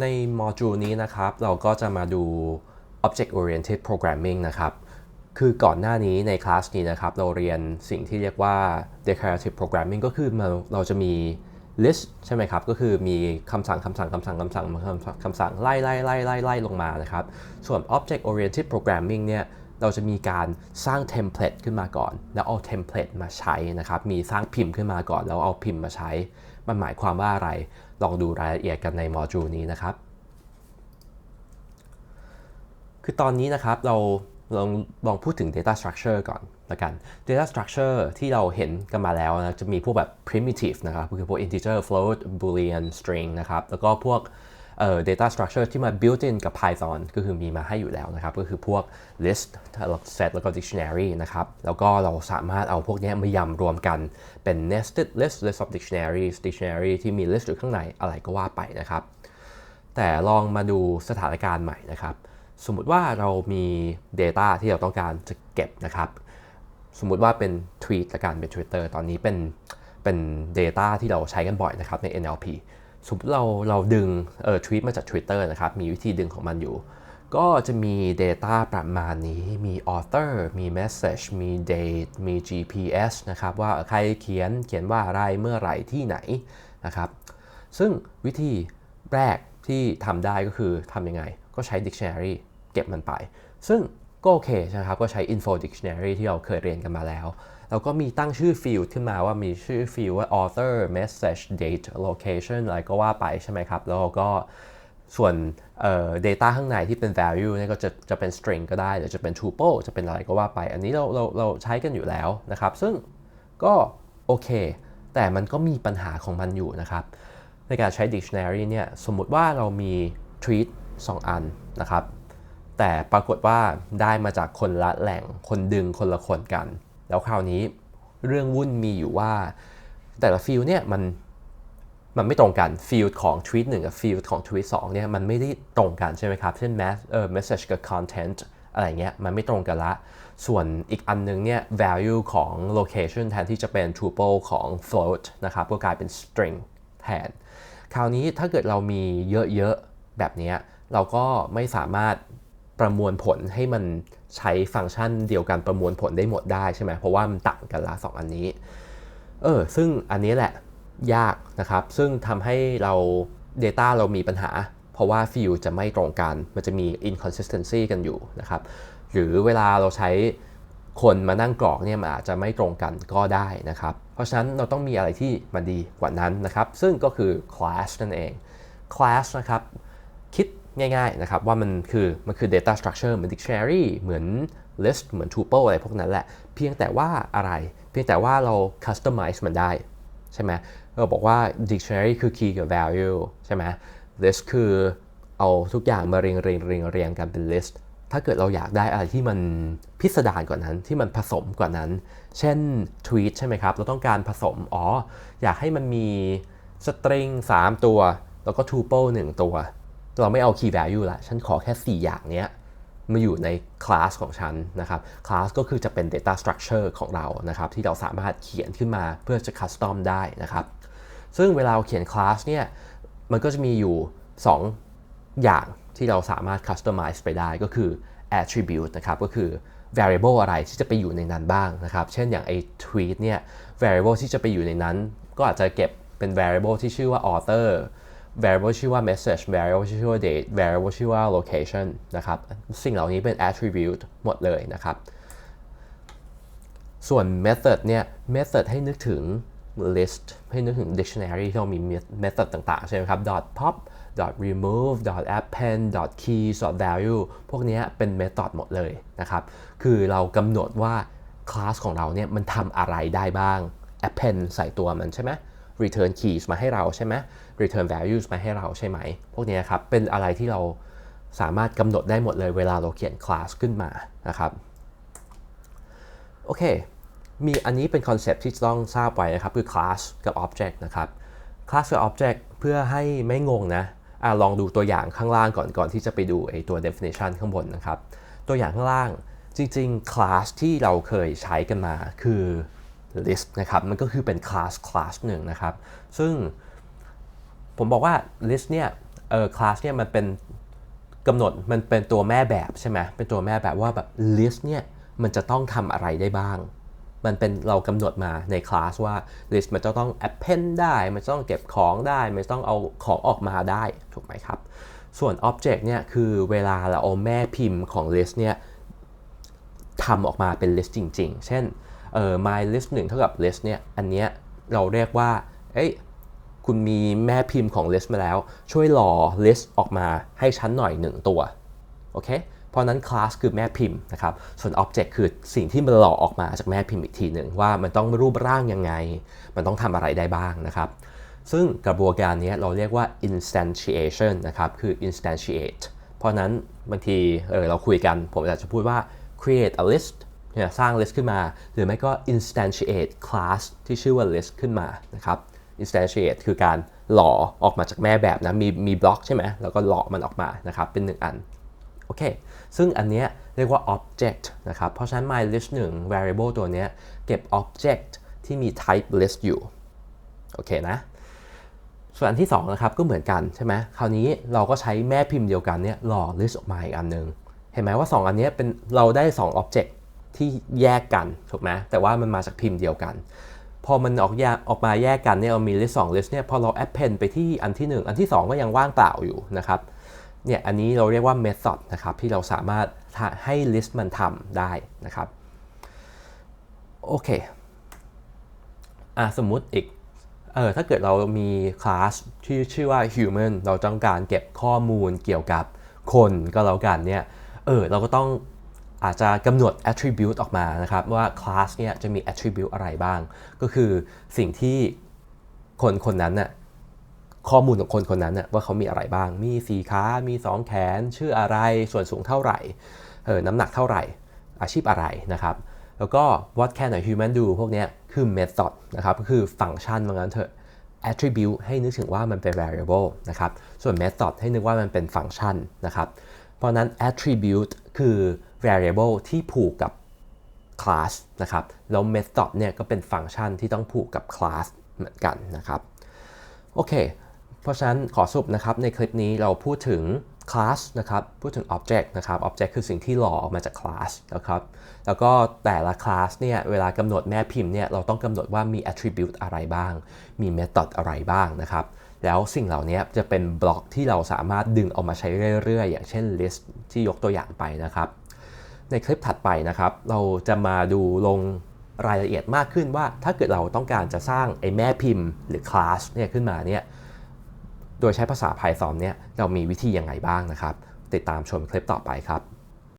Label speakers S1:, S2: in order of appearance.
S1: ในโมดูลนี้นะครับ เราก็จะมาดู Object Oriented Programming นะครับ คือก่อนหน้านี้ในคลาสนี้นะครับ เราเรียนสิ่งที่เรียกว่า Declarative Programming ก็คือเราเราจะมี list ใช่ไหมครับ ก็คือมีคำสั่งคำสั่งคำสั่งคำสั่งคำสั่งคำสั่งไล่ไล่ไล่ไล่ไล่ลงมานะครับ ส่วน Object Oriented Programming เนี่ยเราจะมีการสร้างเทมเพลตขึ้นมาก่อน แล้วเอาเทมเพลตมาใช้นะครับ มีสร้างพิมพ์ขึ้นมาก่อน แล้วเอาพิมพ์มาใช้ มันหมายความว่าอะไร ลองดูรายละเอียดกันในโมดูลนี้นะครับ คือตอนนี้นะครับเราลองลองพูดถึง data structure ก่อนละกัน data structure ที่เราเห็นกันมาแล้วนะจะมีพวกแบบ primitive นะครับคือพวก integer float boolean string นะครับ แล้วก็พวก เอ่อ data structure ที่มา built in กับ Python ก็คือมีมาให้อยู่แล้วนะครับ ก็คือพวก list set แล้วก็ dictionary นะครับ แล้วก็เราสามารถเอาพวกนี้มายำรวมกันเป็น nested list list of dictionaries dictionary ที่มี list อยู่ข้างในอะไรก็ว่าไปนะครับ แต่ลองมาดูสถานการณ์ใหม่นะครับ สมมุติว่าเรามี Data ที่เราต้องการจะเก็บนะครับ สมมุติว่าเป็นทวีตละกันเป็น Twitter ตอนนี้เป็นเป็น Data ที่เราใช้กันบ่อยนะครับใน NLP สมมติเราเราดึงเออทวีตมาจาก Twitter นะครับ มีวิธีดึงของมันอยู่ ก็จะมี Data ประมาณนี้ มี Author มี Message มี Date มี GPS นะครับ ว่าใครเขียนเขียนว่าอะไรเมื่อไหร่ที่ไหนนะครับ ซึ่งวิธีแรกที่ทำได้ก็คือทำยังไง ก็ใช้ dictionary เก็บมันไป ซึ่งก็โอเคใช่ไหมครับ ก็ใช้ info dictionary ที่เราเคยเรียนกันมาแล้ว แล้วก็มีตั้งชื่อ field ขึ้นมาว่ามีชื่อ field ว่า author message date location อะไรก็ว่าไปใช่ไหมครับ แล้วก็ส่วน data ข้างในที่เป็น value เนี่ยก็จะจะเป็น string ก็ได้ หรือจะเป็น tuple จะเป็นอะไรก็ว่าไป อันนี้เราเราเราใช้กันอยู่แล้วนะครับ ซึ่งก็โอเค แต่มันก็มีปัญหาของมันอยู่นะครับ ในการใช้ dictionary เนี่ยสมมุติว่าเรามี tweet 2 อันนะครับ แต่ปรากฏว่าได้มาจากคนละแหล่งคนดึงคนละคนกัน แล้วคราวนี้เรื่องวุ่นมีอยู่ว่า แต่ละฟิลเนี่ยมันมันไม่ตรงกันฟิลของ tweet 1กับฟิลของ tweet 2เนี่ยมันไม่ได้ตรงกันใช่ไหมครับ เช่น mass เอ่อ message กับ content อะไรเงี้ยมันไม่ตรงกันละ ส่วนอีกอันนึงเนี่ย value ของ location แทนที่จะเป็น tuple ของ float นะครับ ก็กลายเป็น string แทน คราวนี้ถ้าเกิดเรามีเยอะ ๆ แบบนี้เราก็ไม่สามารถ ประมวลผลให้มันใช้ฟังก์ชันเดียวกันประมวลผลได้หมดได้ใช่ไหมเพราะว่ามันต่างกันละสองอันนี้เออซึ่งอันนี้แหละยากนะครับ ซึ่งทำให้เรา Data เรามีปัญหา เพราะว่าฟิลจะไม่ตรงกัน มันจะมี inconsistency กันอยู่นะครับ หรือเวลาเราใช้คนมานั่งกรอกเนี่ยมันอาจจะไม่ตรงกันก็ได้นะครับ เพราะฉะนั้นเราต้องมีอะไรที่มันดีกว่านั้นนะครับ ซึ่งก็คือ class นั่นเอง class นะครับ ง่ายๆนะครับว่ามันคือมันคือ data structure เหมือน dictionary เหมือน list เหมือน tuple อะไรพวกนั้นแหละ เพียงแต่ว่าอะไร เพียงแต่ว่าเรา customize มันได้ใช่ไหมเราบอกว่า dictionary คือ key กับ value ใช่ไหม list คือเอาทุกอย่างมาเรียงเรียงเรียงเรียงกันเป็น list ถ้าเกิดเราอยากได้อะไรที่มันพิสดารกว่านั้น ที่มันผสมกว่านั้น เช่น tweet ใช่ไหมครับ เราต้องการผสม อ๋อ อยากให้มันมี string 3ตัว แล้วก็ tuple 1ตัว เราไม่เอา key value ละฉันขอแค่ 4 อย่างเนี้ยมาอยู่ในคลาสของฉันนะครับ คลาสก็คือจะเป็น data structure ของเรานะครับ ที่เราสามารถเขียนขึ้นมาเพื่อจะ custom ได้นะครับ ซึ่งเวลาเราเขียนคลาสเนี่ย มันก็จะมีอยู่ 2 อย่างที่เราสามารถ customize ไปได้ก็คือ attribute นะครับ ก็คือ variable อะไรที่จะไปอยู่ในนั้นบ้างนะครับ เช่นอย่างไอ้ tweet เนี่ย variable ที่จะไปอยู่ในนั้น ก็อาจจะเก็บเป็น variable ที่ชื่อว่า author variable ชื่อว่า message variable ชื่อว่า date variable ชื่อว่า location นะครับ สิ่งเหล่านี้เป็น attribute หมดเลยนะครับ ส่วน method เนี่ย method ให้นึกถึง list ให้นึกถึง dictionary ที่เรามี method ต่างๆ ใช่ไหมครับ dot pop dot remove dot append dot keys dot value พวกนี้เป็น method หมดเลยนะครับ คือเรากำหนดว่า คลาสของเราเนี่ยมันทำอะไรได้บ้าง append ใส่ตัวมันใช่ไหม return keys มาให้เราใช่ไหม return values มาให้เราใช่ไหม พวกนี้ครับ เป็นอะไรที่เราสามารถกำหนดได้หมดเลยเวลาเราเขียนคลาสขึ้นมานะครับ โอเค มีอันนี้เป็นคอนเซปที่ต้องทราบไว้นะครับ คือ class กับ object นะครับ class กับ object เพื่อให้ไม่งงนะอะลองดูตัวอย่างข้างล่างก่อนก่อนที่จะไปดูไอตัว definition ข้างบนนะครับ ตัวอย่างข้างล่างจริงๆ class ที่เราเคยใช้กันมาคือ list นะครับ มันก็คือเป็น class class หนึ่งนะครับ ซึ่ง ผมบอกว่า list เนี่ยเออ class เนี่ยมันเป็นกำหนดมันเป็นตัวแม่แบบใช่ไหมเป็นตัวแม่แบบว่าแบบ list เนี่ยมันจะต้องทำอะไรได้บ้าง มันเป็นเรากำหนดมาในคลาสว่า list มันจะต้อง append ได้ มันจะต้องเก็บของได้ มันต้องเอาของออกมาได้ ถูกไหมครับ ส่วน object เนี่ยคือเวลาเราเอาแม่พิมพ์ของ list เนี่ยทำออกมาเป็น list จริง ๆ เช่นเออ my list 1 เท่ากับ list เนี่ยอันเนี้ยเราเรียกว่าเอ้ย คุณมีแม่พิมพ์ของ list มาแล้ว ช่วยหล่อ list ออกมาให้ชั้นหน่อย 1 ตัว โอเค เพราะนั้น class คือแม่พิมพ์นะครับ ส่วน object คือสิ่งที่มันหล่อออกมาจากแม่พิมพ์อีกทีหนึ่งว่ามันต้องรูปร่างยังไง มันต้องทำอะไรได้บ้างนะครับ ซึ่งกระบวนการนี้เราเรียกว่า instantiation นะครับ คือ instantiate เพราะนั้นบางทีเออเราคุยกัน ผมอาจจะพูดว่า create a list เนี่ยสร้าง list ขึ้นมา หรือไม่ก็ instantiate class ที่ชื่อว่า list ขึ้นมานะครับ instantiate คือการหล่อออกมาจากแม่แบบนะมีมีบล็อกใช่ไหมแล้วก็หล่อมันออกมานะครับเป็นหนึ่งอันโอเค ซึ่งอันเนี้ยเรียกว่า object นะครับ เพราะฉะนั้น my list 1 variable ตัวเนี้ยเก็บ object ที่มี type list อยู่ โอเคนะ ส่วนอันที่2นะครับก็เหมือนกันใช่ไหมคราวนี้เราก็ใช้แม่พิมพ์เดียวกันเนี่ยหล่อ list ออกมาอีกอันหนึง เห็นไหมว่า 2 อันเนี้ยเป็นเราได้ 2 object ที่แยกกันถูกไหมแต่ว่ามันมาจากพิมพ์เดียวกัน พอมันออกแยกออกมาแยกกันเนี่ยเรามี list 2 list เนี่ยพอเรา append ไปที่อันที่ 1 อันที่ 2 ก็ยังว่างเปล่าอยู่นะครับเนี่ยอันนี้เราเรียกว่า method นะครับที่เราสามารถให้ list มันทำได้นะครับโอเคอะสมมุติอีกเออถ้าเกิดเรามีคลาสที่ชื่อว่า human เราต้องการเก็บข้อมูลเกี่ยวกับคนก็แล้วกันเนี่ยเออเราก็ต้อง อาจจะกำหนด attribute ออกมานะครับว่าคลาสเนี่ยจะมี attribute อะไรบ้าง ก็คือสิ่งที่คนคนนั้นน่ะข้อมูลของคนคนนั้นน่ะว่าเขามีอะไรบ้าง มีสีขามี 2 แขน ชื่ออะไรส่วนสูงเท่าไหร่เออน้ำหนักเท่าไหร่ อาชีพอะไรนะครับ แล้วก็ what can a human do พวกเนี้ยคือ method นะครับก็คือฟังก์ชันว่างั้นเถอะ attribute ให้นึกถึงว่ามันเป็น variable นะครับ ส่วน method ให้นึกว่ามันเป็นฟังก์ชันนะครับ เพราะนั้น attribute คือ variable ที่ผูกกับ class นะครับ แล้ว method เนี่ยก็เป็นฟังก์ชันที่ต้องผูกกับ class เหมือนกันนะครับ โอเค เพราะฉะนั้นขอสรุปนะครับ ในคลิปนี้เราพูดถึง class นะครับ พูดถึง object นะครับ object คือสิ่งที่หล่อออกมาจาก class นะครับ แล้วก็แต่ละ class เนี่ย เวลากำหนดแม่พิมพ์เนี่ย เราต้องกำหนดว่ามี attribute อะไรบ้าง มี method อะไรบ้างนะครับ แล้วสิ่งเหล่านี้จะเป็นบล็อกที่เราสามารถดึงเอามาใช้เรื่อยๆ อย่างเช่น list ที่ยกตัวอย่างไปนะครับ ในคลิปถัดไปนะครับ เราจะมาดูลงรายละเอียดมากขึ้นว่าถ้าเกิดเราต้องการจะสร้างไอ้แม่พิมพ์หรือคลาสเนี่ยขึ้นมาเนี่ยโดยใช้ภาษา Python เนี่ยเรามีวิธียังไงบ้างนะครับ ติดตามชมคลิปต่อไปครับ